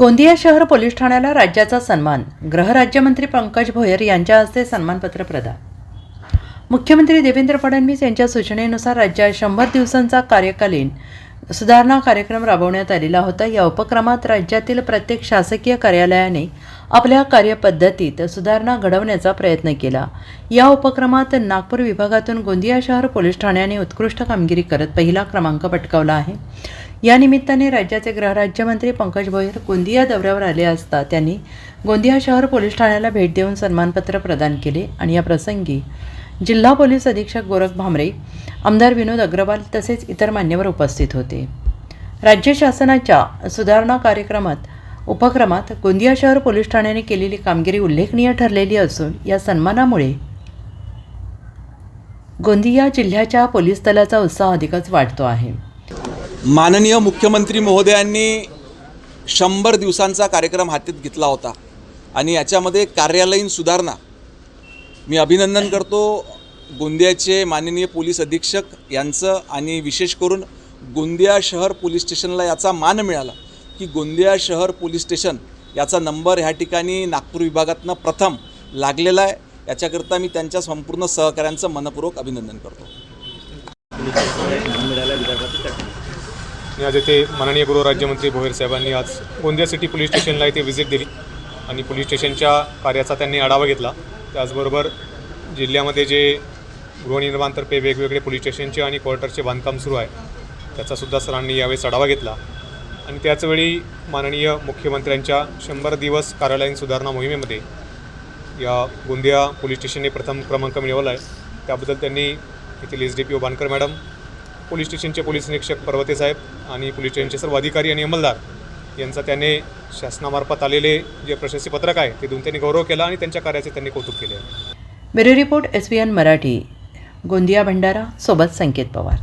गोंदिया शहर पोलीस ठाण्याला राज्याचा सन्मान. गृहराज्यमंत्री पंकज भोयर यांच्या हस्ते सन्मानपत्र प्रदान. मुख्यमंत्री देवेंद्र फडणवीस यांच्या सूचनेनुसार राज्यात शंभर दिवसांचा कार्यकालीन सुधारणा कार्यक्रम राबवण्यात आलेला होता. या उपक्रमात राज्यातील प्रत्येक शासकीय कार्यालयाने आपल्या कार्यपद्धतीत सुधारणा घडवण्याचा प्रयत्न केला. या उपक्रमात नागपूर विभागातून गोंदिया शहर पोलीस ठाण्याने उत्कृष्ट कामगिरी करत पहिला क्रमांक पटकावला आहे. या निमित्ताने राज्याचे गृहराज्यमंत्री पंकज भोयर गोंदिया दौऱ्यावर आले असता त्यांनी गोंदिया शहर पोलीस ठाण्याला भेट देऊन सन्मानपत्र प्रदान केले आणि या प्रसंगी जिल्हा पोलीस अधीक्षक गोरख भामरे आमदार विनोद अग्रवाल तसेच इतर मान्यवर उपस्थित होते. राज्य शासनाच्या सुधारणा कार्यक्रमात उपक्रमात गोंदिया शहर पोलीस ठाण्याने केलेली कामगिरी उल्लेखनीय ठरलेली असून या सन्मानामुळे गोंदिया जिल्ह्याच्या पोलीस दलाचा उत्साह अधिकच वाढतो आहे. माननीय मुख्यमंत्री महोदयांनी शंभर दिवसांचा कार्यक्रम हातात घेतला होता. आणि याच्यामध्ये कार्यालयीन सुधारणा. मी अभिनंदन करतो गोंदियाचे माननीय पोलीस अधीक्षक यांचं आणि विशेष करून गोंदिया शहर पोलीस स्टेशनला याचा मान मिळाला की गोंदिया शहर पोलीस स्टेशन याचा नंबर ह्या ठिकाणी नागपूर विभागातनं प्रथम लागलेला आहे. याच्याकरता मी त्यांच्या संपूर्ण सहकाऱ्यांचं मनपूर्वक अभिनंदन करतो. आज येथे माननीय गृहराज्यमंत्री भोईर साहेबांनी आज गोंदिया सिटी पोलीस स्टेशनला इथे व्हिजिट दिली. आणि पोलीस स्टेशनच्या कार्याचा त्यांनी आढावा घेतला. त्याचबरोबर जिल्ह्यामध्ये जे गृहनिर्माणतर्फे वेगवेगळे पोलीस स्टेशनचे आणि क्वार्टरचे बांधकाम सुरू आहे त्याचासुद्धा सरांनी यावेळेस आढावा घेतला. आणि त्याचवेळी माननीय मुख्यमंत्र्यांच्या शंभर दिवस कार्यालयीन सुधारणा मोहिमेमध्ये या गोंदिया पोलीस स्टेशनने प्रथम क्रमांक मिळवला आहे. त्याबद्दल त्यांनी येथील S D P O Bankar madam police स्टेशनचे पोलीस निरीक्षक पर्वते साहेब आणि पोलीस स्टेशनचे सर्व अधिकारी आणि अंमलदार यांचा त्याने शासनामार्फत आलेले जे प्रशस्ती पत्रक आहे ते देऊन त्यांनी गौरव केला आणि त्यांच्या कार्याचे त्यांनी कौतुक केले. Bureau report S B N Marathi Gondia Bhandara सोबत संकेत पवार.